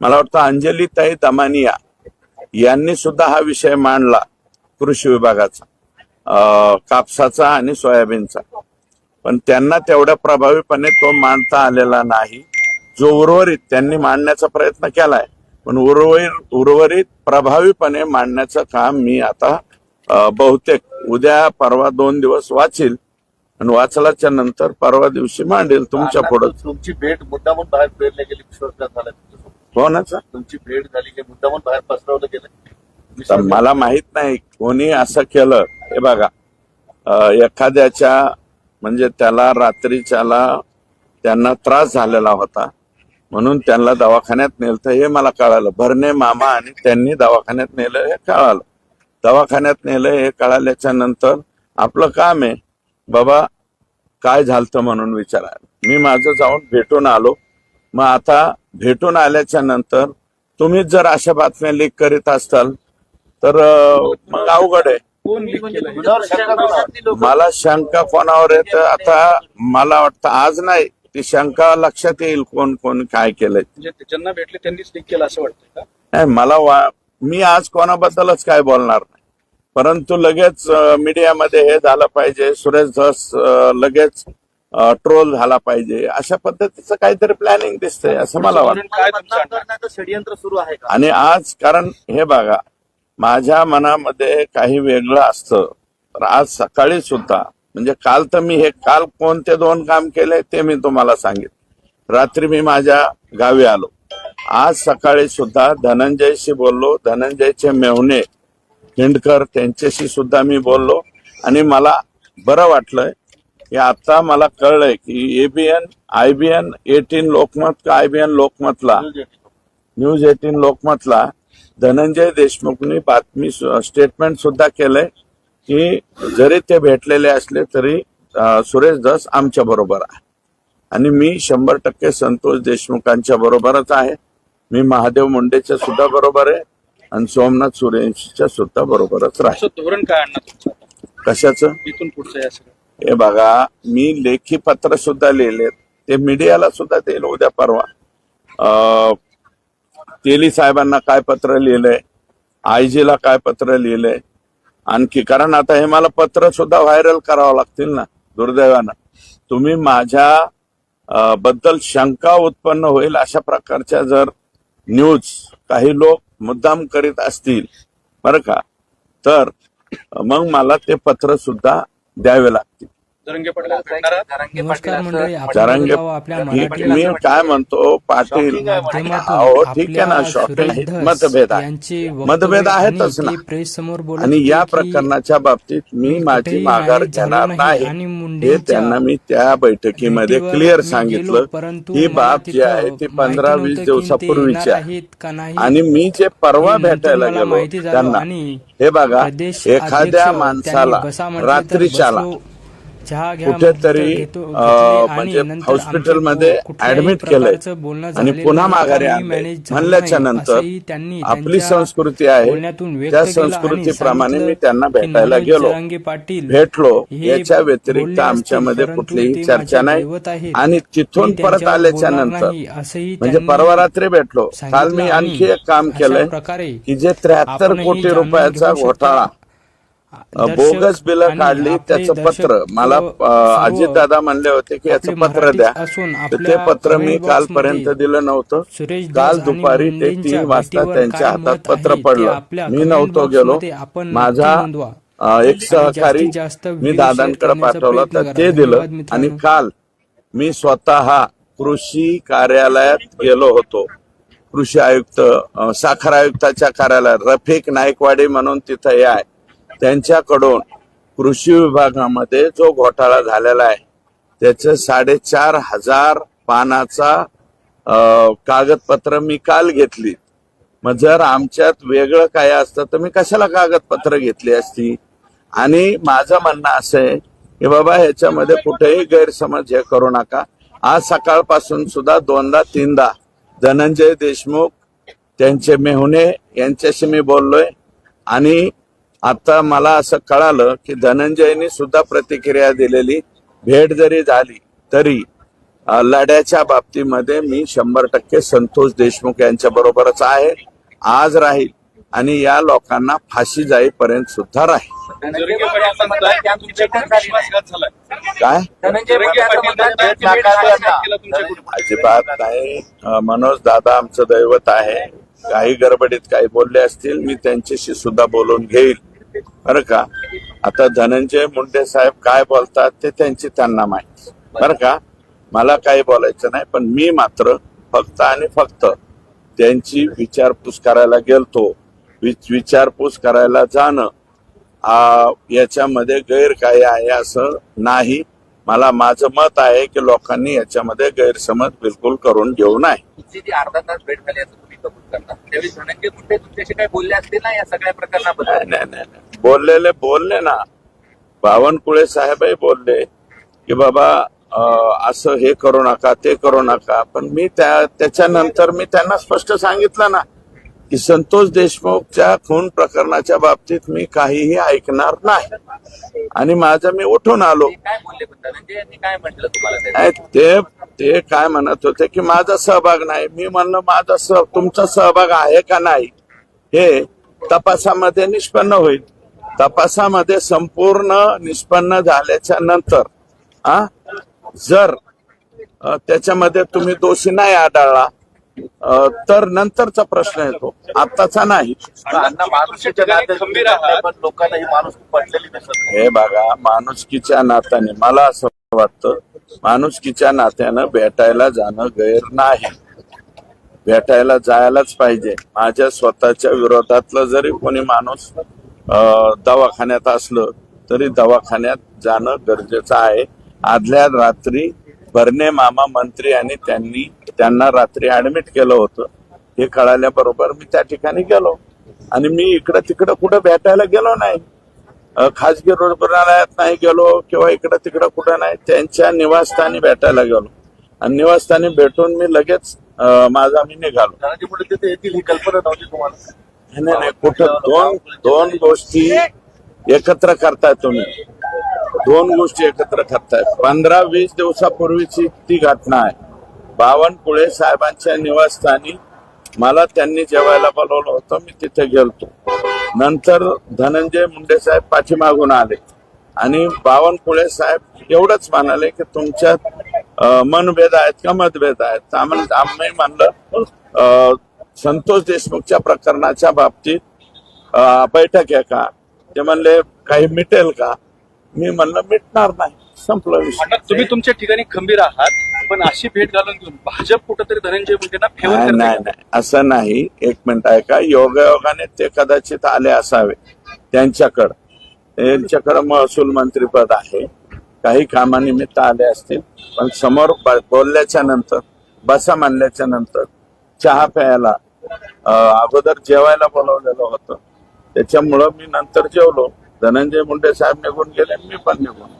मला वाटतं अंजलीताई दमानिया यांनी सुद्धा हा विषय मांडला कृषी विभागाचा कापसाचा आणि सोयाबीनचा. पण त्यांना तेवढ्या प्रभावीपणे तो मांडता आलेला नाही जो उर्वरित त्यांनी मांडण्याचा प्रयत्न केलाय. पण उर्वरित उर्वरित प्रभावीपणे मांडण्याचं काम मी आता बहुतेक उद्या परवा दोन दिवस वाचील आणि वाचल्याच्या नंतर परवा दिवशी मांडेल तुमच्या पुढं. तुमची भेट मुद्दामून बाहेर पेरले गेली विश्वासघात झाला. कोणाचा तुमची भेट झाली की मुद्दामून बाहेर पसरवलं गेलं. मला माहीत नाही कोणी असं केलं. हे बघा एखाद्याच्या म्हणजे त्याला रात्रीच्याला त्यांना त्रास झालेला होता. म्हणून त्यांना दवाखान्यात नेलं हे मला कळालं. भरणे मामा आणि त्यांनी दवाखान्यात नेलं हे कळालं. दवाखान्यात नेलं हे कळाल्याच्या नंतर आपलं काम आहे बाबा काय झालतं म्हणून विचारायला. मी माझं जाऊन भेटून आलो. मग आता भेटून आल्याच्यानंतर तुम्हीच जर अशा बातम्या लीक करीत असाल तर मग अवघड आहे? मला शंका कोणावर येत आता मला वाटतं आज नाही ती शंका लक्षात येईल कोण कोण काय केलंय. म्हणजे ज्यांना भेटले त्यांनीच लीक केलं असं वाटतंय का? नाही मला वा मी आज कोणाबद्दलच काय बोलणार नाही. परंतु लगेच मीडियामध्ये हे झालं पाहिजे. सुरेश धस लगेच ट्रोल झाला पाहिजे. अशा पद्धतीचं काहीतरी प्लॅनिंग दिसतंय असं मला वाटतं. षडयंत्र सुरू आहे का? आणि आज कारण हे बघा माझ्या मनामध्ये काही वेगळं असतं. तर आज सकाळी सुद्धा म्हणजे काल तर मी हे काल कोणते दोन काम केले ते मी तुम्हाला सांगितलं रात्री मी माझ्या गावी आलो. आज सकाळी सुद्धा धनंजयशी बोललो. धनंजयचे मेहुणे हिंडकर त्यांच्याशी सुद्धा मी बोललो. आणि मला बरं वाटलंय की आता मला कळलंय की एबीएन आयबीएन एटीन लोकमत का आयबीएन लोकमतला? न्यूज एटीन लोकमतला. धनंजय देशमुखनी बातमी स्टेटमेंट सुद्धा केलंय की जरी ते भेटलेले असले तरी सुरेश धस आमच्या बरोबर आहे. आणि मी शंभर टक्के संतोष देशमुखांच्या बरोबरच आहे. मी महादेव मुंडेच्या सुद्धा बरोबर आहे आणि सोमनाथ सुरेशच्या सुद्धा बरोबरच राहील. धोरण काय आणणार? कशाचं? इथून पुढचं हे बघा मी लेखी पत्र सुद्धा लिहिलेत. ते मीडियाला सुद्धा देईल उद्या परवा. तेली साहेबांना काय पत्र लिहिलंय? आयजीला काय पत्र लिहिलंय? आणखी कारण आता हे मला पत्र सुद्धा व्हायरल करावं लागतील ना दुर्दैवानं. तुम्ही माझ्या बद्दल शंका उत्पन्न होईल अशा प्रकारच्या जर न्यूज काही लोक मुद्दाम करीत असतील बरं का? तर मग मला ते पत्र सुद्धा द्यावे लागतील जरंगे पाटला भेटणारा नमस्कार मंडळी आपण जरांगे बोलावं आपल्या मी मराठी मी काय म्हणतो पाटील? ठीक आहे ना आपल्या शॉपिंग सुरेश धस मतभेद आहे. यांची वक्तव्य मतभेद आहेतच आणि ना. ते बोलत आणि होते या की प्रकरणाच्या बाबतीत मी माझी कुठेही माघार झालो घेणार नाही हे मुंडेंच्या त्यांना मी त्या बैठकीमध्ये भेटीवर क्लिअर मी सांगितलं. गेलो, परंतु ही मला बाब जी तिथं आहे ती माहिती पंधरा नव्हतं वीस की ते दिवसापूर्वीची येणार आहे. आहेत का नाही. आणि मी जे परवा नंतर भेटायला मला गेलो माहिती झालं त्यांना आणि हे बघा प्रदेश एखाद्या त्यांनी माणसाला बसा म्हटले तर रात्रीच्याला बसलो, चहा घ्या कुठेतरी म्हणजे आमचे कुठल्याही ऍडमिट केलंय. आणि पुन्हा नाही, माघारी म्हणल्याच्या नंतर आपली संस्कृती आहे त्या संस्कृतीप्रमाणे मी त्यांना भेटायला गेलो. भेटलो. याच्या व्यतिरिक्त आमच्यामध्ये कुठलीही चर्चा नाही. आणि तिथून परत आल्याच्यानंतर म्हणजे परवा रात्री भेटलो. काल मी आणि आणखी एक काम केलंय की जे त्र्याहत्तर कोटी रुपयाचा. घोटाळा बोगस बिलं काढली त्याचं पत्र. मला सर्व- अजित दादा म्हणले होते की याचं पत्र द्या. ते पत्र मी कालपर्यंत दिलं नव्हतं. काल दुपारी ते तीन वाजता त्यांच्या हातात पत्र पडलं. मी नव्हतो गेलो. माझा एक सहकारी मी दादांकडे पाठवला तर ते. दिलं. आणि काल मी स्वतः कृषी कार्यालयात गेलो होतो. कृषी आयुक्त साखर आयुक्ताच्या कार्यालयात. रफिक नाईकवाडी म्हणून तिथं हे आहे. त्यांच्याकडून कृषी विभागामध्ये जो घोटाळा झालेला आहे त्याचं साडेचार हजार पानाचा कागदपत्र मी काल घेतली. मग जर आमच्यात वेगळं काय असतं तर मी कशाला कागदपत्र घेतली असती? आणि माझं म्हणणं असं आहे की बाबा ह्याच्यामध्ये कुठेही गैरसमज हे करू नका. आज सकाळपासून सुद्धा दोनदा तीनदा धनंजय देशमुख त्यांचे मेहुणे यांच्याशी मी बोललोय. आणि आता मला असं कळालं की धनंजयनी सुद्धा प्रतिक्रिया दिलेली भेट जरी झाली तरी लढ्याच्या बाबतीमध्ये मी शंभर टक्के संतोष देशमुख यांच्या बरोबरच आहे आज राहील आणि या लोकांना फाशी जाईपर्यंत सुद्धा राहील. काय? अजिबात नाही. मनोज दादा आमचं दैवत आहे. काही गडबडीत काही बोलले असतील मी त्यांच्याशी सुद्धा बोलून घेईल. बरं का? आता धनंजय मुंडे साहेब काय बोलतात ते त्यांची त्यांना माहिती. बरं का? मला काही बोलायचं नाही पण मी मात्र फक्त आणि फक्त त्यांची विचारपूस करायला गेलतो. वि- विचारपूस करायला जाणं याच्यामध्ये गैर काही आहे असं नाही. मला माझं मत आहे की लोकांनी याच्यामध्ये गैरसमज बिलकुल करून घेऊ नये. कबूल करता त्यावेळी धनंजय मुंडे तुमच्याशी बोलले असतील ना या सगळ्या प्रकरणाबद्दल नाही नाही नाही नाही. बोललेले बोलले ना बावनकुळे साहेबही बोलले की बाबा अं, असं हे करू नका ते करू नका पण मी त्या त्याच्यानंतर मी त्यांना स्पष्ट सांगितलं ना की संतोष देशमुखच्या खून प्रकरणाच्या बाबतीत मी काहीही ऐकणार नाही आणि माझं मी उठून आलो ते काय बोलले पण धनंजय यांनी काय म्हटलं तुम्हाला त्यावेळी? नाही, ते ते काय म्हणत होते की माझा सहभाग नाही. मी म्हणलं माझा सह तुमचा सहभाग आहे का नाही? हे तपासामध्ये निष्पन्न होईल. तपासामध्ये संपूर्ण निष्पन्न झाल्याच्यानंतर आ जर त्याच्यामध्ये तुम्ही दोषी नाही आढळला तर नंतरचा प्रश्न येतो. ही दिसत नाही. हे बघा माणुसकीच्या नात्याने. मला असं वाटतं. माणुसकीच्या नात्यानं भेटायला जाणं गैर नाही. भेटायला जायलाच पाहिजे. माझ्या स्वतःच्या विरोधातलं जरी कोणी माणूस अं, दवाखान्यात असलं तरी दवाखान्यात जाणं गरजेचं आहे. आदल्या रात्री भरणे मामा मंत्री आणि त्यांनी त्यांना रात्री ऍडमिट केलं होतं. हे कळाल्याबरोबर मी त्या ठिकाणी गेलो. आणि मी इकडं तिकडं कुठं भेटायला गेलो नाही. खाजगी रुग्णालयात नाही गेलो किंवा इकडं तिकडं कुठं नाही त्यांच्या निवासस्थानी भेटायला गेलो. आणि निवासस्थानी भेटून मी लगेच माझा मी निघालो. येतील ही कल्पना नव्हती तुम्हाला. नाही नाही कुठं दोन दोन गोष्टी एकत्र करताय तुम्ही. दोन गोष्टी एकत्र करताय. पंधरा वीस दिवसापूर्वीची ती घटना आहे. बावनकुळे साहेबांच्या निवासस्थानी मला त्यांनी जेवायला बोलवलं होतं मी तिथे गेलतो. नंतर धनंजय मुंडे साहेब पाठीमागून आले. आणि बावनकुळे साहेब एवढंच म्हणाले की तुमच्यात मनभेद आहेत का मतभेद आहेत? आम्हाला आम्ही म्हणलं संतोष देशमुखच्या प्रकरणाच्या बाबतीत बैठक आहे का? ते म्हणले काही मिटेल का? मी म्हणलं मिटणार नाही. संपलं विषय. तुम्ही तुमच्या ठिकाणी खंबीर आहात पण अशी भेट घालून घेऊन भाजप कुठंतरी धनंजय मुंडेंना फेवर नाही करते नाही नाही असं नाही. एक मिनिट आहे का योगायोगाने ते कदाचित आले असावे. त्यांच्याकडं. त्यांच्याकडं महसूल मंत्रीपद आहे. काही कामानिमित्त आले असतील पण समोर ब- बोलल्याच्या नंतर बसा मानल्याच्या नंतर चहा प्यायला अं, अगोदर जेवायला बोलवलेलं होतं. त्याच्यामुळं मी नंतर जेवलो. धनंजय मुंडे साहेब निघून गेले मी पण निघून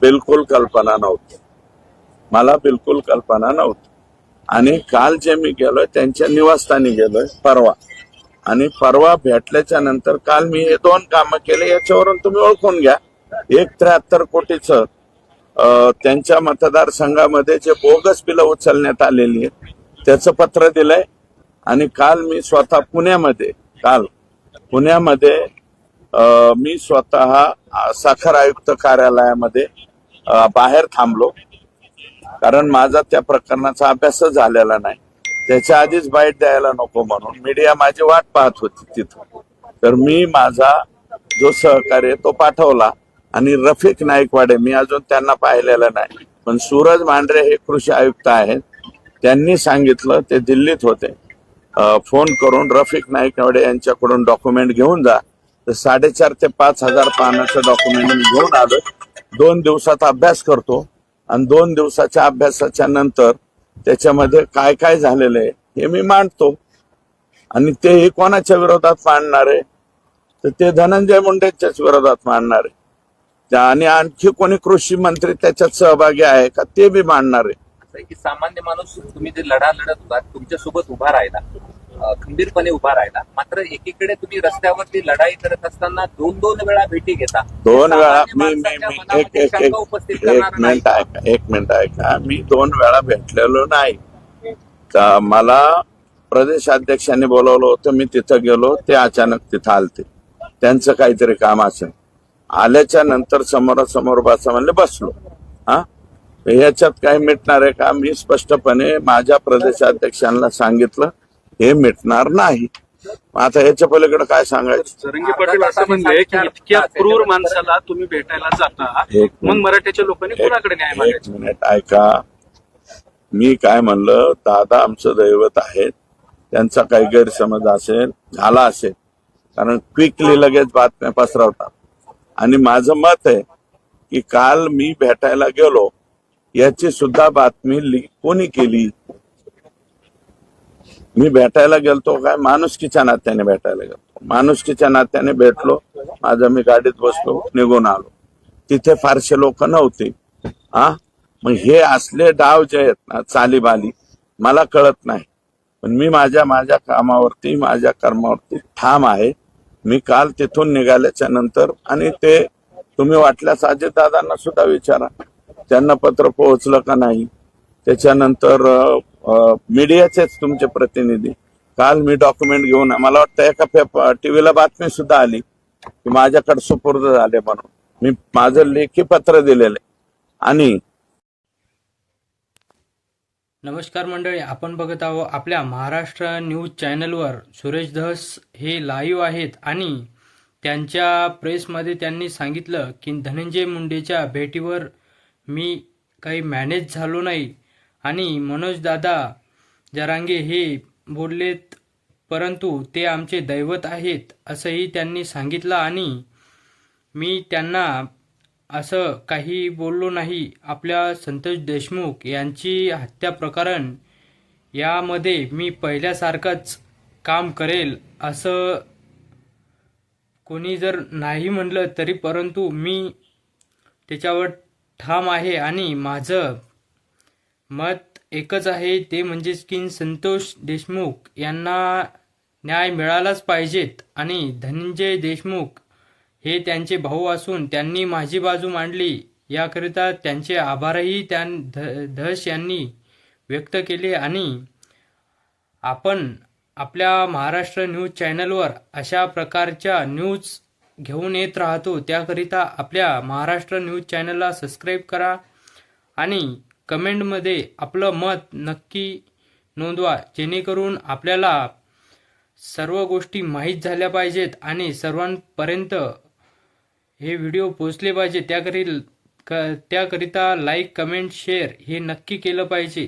बिलकुल कल्पना नव्हती. मला बिलकुल कल्पना नव्हती. आणि काल जे मी गेलोय त्यांच्या निवासस्थानी गेलोय परवा. आणि परवा भेटल्याच्या नंतर काल मी हे दोन कामं केले याच्यावरून तुम्ही ओळखून घ्या. एक त्र्याहत्तर कोटीचं अं, त्यांच्या मतदारसंघामध्ये जे बोगस बिलं उचलण्यात आलेली आहेत त्याचं पत्र दिलंय. आणि काल मी स्वतः पुण्यामध्ये काल पुण्यामध्ये मी स्वतः साखर आयुक्त कार्यालयामध्ये बाहेर थांबलो. कारण माझा त्या प्रकरणाचा अभ्यासच झालेला नाही. त्याच्या आधीच बाईट द्यायला नको म्हणून मीडिया माझी वाट पाहत होती तिथं. तर मी माझा जो सहकार्य तो पाठवला. आणि रफिक नाईकवाडे मी अजून त्यांना पाहिलेलं नाही. पण सूरज मांढरे हे कृषी आयुक्त आहेत. त्यांनी सांगितलं ते दिल्लीत होते. फोन करून रफिक नाईकवाडे यांच्याकडून डॉक्युमेंट घेऊन जा. तर साडेचार ते पाच हजार पानाचं डॉक्युमेंट मी घेऊन आलो दोन दिवसात अभ्यास करतो. आणि दोन दिवसाच्या अभ्यासाच्या नंतर त्याच्यामध्ये काय काय झालेलं आहे हे मी मांडतो. आणि तेही कोणाच्या विरोधात मांडणार आहे? तर ते धनंजय मुंडेच्याच विरोधात मांडणार आहे. आणि आणखी कोणी कृषी मंत्री त्याच्यात सहभागी आहे का ते बी मांडणार आहे की सामान्य माणूस तुम्ही जे लढा लढत होता तुमच्यासोबत उभा राहिला. खंबीरपणे उभा राहिला. मात्र एकीकडे तुम्ही रस्त्यावरती लढाई करत असताना दोन दोन वेळा भेटी घेता. दोन वेळा मी मी माणसाच्या मी एक उपस्थित एक. मिनिट ऐका एक मिनिट ऐका. मी दोन वेळा भेटलेलो नाही. तर मला प्रदेशाध्यक्षांनी बोलवलं होतं मी तिथं गेलो ते अचानक तिथं आलते. त्यांचं काहीतरी काम असेल. आल्याच्यानंतर समोरासमोर बसा म्हणले बसलो. हा? ह्याच्यात काय मिटणार आहे का? मी स्पष्टपणे माझ्या प्रदेशाध्यक्षांना सांगितलं हे मिटणार नाही. मग आता ह्याच्या पलीकडे काय सांगायचं? जरंगे पाटील असं म्हणले की इतक्या क्रूर माणसाला तुम्ही भेटायला जाता एक मग मराठ्याच्या लोकांनी कोणाकडे न्याय एक मागायचा? मिनिट ऐका. मी काय म्हणलं दादा आमचं दैवत आहे त्यांचा काही गैरसमज असेल झाला असेल. कारण क्विकली लगेच बातम्या पसरवतात. आणि माझं मत आहे की काल मी भेटायला गेलो याची सुद्धा बातमी ली- कोणी केली? मी भेटायला गेलतो काय? माणुसकीच्या नात्याने भेटायला गेलतो. माणुसकीच्या नात्याने भेटलो. माझं मी गाडीत बसलो निघून आलो. तिथे फारसे लोक नव्हते. हा? मग हे असले डाव जे आहेत ना चालीबाली मला कळत नाही. पण मी माझ्या माझ्या कामावरती माझ्या कर्मावरती ठाम आहे. मी काल तिथून निघाल्याच्या नंतर आणि ते तुम्ही वाटल्यास अजितदादांना सुद्धा विचारा. त्यांना पत्र पोहोचलं का नाही? त्याच्यानंतर मीडियाचेच तुमचे प्रतिनिधी. काल मी डॉक्युमेंट घेऊन मला वाटतं एका पेपर टीव्हीला बातमी सुद्धा आली की माझ्याकडे सुपूर्द झाले म्हणून. मी माझं लेखी पत्र दिलेलं आहे. आणि नमस्कार मंडळी आपण बघत आहोत आपल्या महाराष्ट्र न्यूज चॅनलवर. सुरेश धस हे लाईव्ह आहेत आणि त्यांच्या प्रेसमध्ये त्यांनी सांगितलं की धनंजय मुंडेच्या भेटीवर मी काही मॅनेज झालो नाही. आणि मनोजदादा जरांगे हे बोललेत परंतु ते आमचे दैवत आहेत असंही त्यांनी सांगितलं आणि मी त्यांना असं काही बोललो नाही. आपल्या संतोष देशमुख यांची हत्या प्रकरण यामध्ये मी पहिल्यासारखंच काम करेल असं कोणी जर नाही म्हणलं तरी परंतु मी त्याच्यावर ठाम आहे आणि माझं मत एकच आहे ते म्हणजेच की संतोष देशमुख यांना न्याय मिळालाच पाहिजेत. आणि धनंजय देशमुख हे त्यांचे भाऊ असून त्यांनी माझी बाजू मांडली. याकरिता त्यांचे आभारही त्यां ध धस यांनी व्यक्त केले. आणि आपण आपल्या महाराष्ट्र न्यूज चॅनलवर अशा प्रकारच्या न्यूज घेऊन येत राहतो. त्याकरिता आपल्या महाराष्ट्र न्यूज चॅनलला सबस्क्राईब करा. आणि कमेंटमध्ये आपलं मत नक्की नोंदवा जेणेकरून आपल्याला सर्व गोष्टी माहीत झाल्या पाहिजेत आणि सर्वांपर्यंत हे व्हिडिओ पोचले पाहिजे. त्याकरी क त्याकरिता लाईक कमेंट शेअर हे नक्की केलं पाहिजे.